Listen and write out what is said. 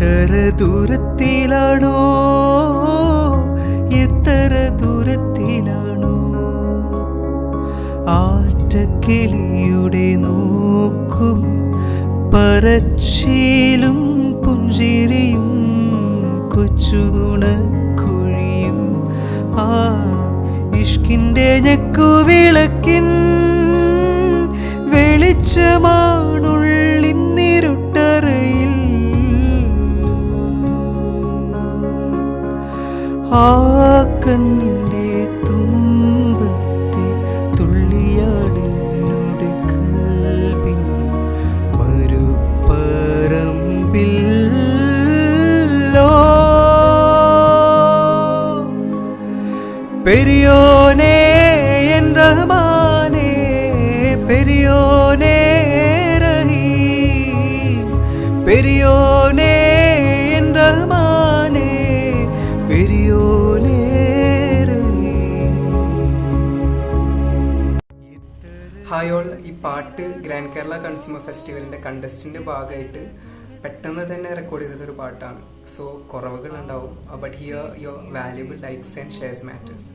എത്ര ദൂരത്തിലാണോ? എത്ര ദൂരത്തിലാണോ? ആറ്റക്കിളിയുടെ നോക്കും പറച്ചിലും പുഞ്ചിരിയും കൊച്ചു നുണക്കുഴിയും. ആ ഇഷ്കിന്റെ ഞെക്കുവിളക്കിൻ വെളിച്ചമാണുള്ളിന്നിരുട്ടറയിൽ ആ കണ്ണിന്റെ തുമ്പത്തെ തുള്ളിയാടിനോട് കൽവിൻ മറുപറമ്പിൽ പെരിയോനേ എൻ റഹ്മാനേ പെരിയോനേ റഹീം. പെരിയോനേ എൻ റഹ്മാനേ ഹായ് ഓൾ ഈ പാട്ട് ഗ്രാൻഡ് കേരള കൺസ്യൂമർ ഫെസ്റ്റിവലിന്റെ കണ്ടസ്റ്റിന്റെ ഭാഗമായിട്ട് പെട്ടെന്ന് തന്നെ റെക്കോർഡ് ചെയ്തൊരു പാട്ടാണ്. സോ കുറവുകൾ ഉണ്ടാവും but here your valuable likes and shares matters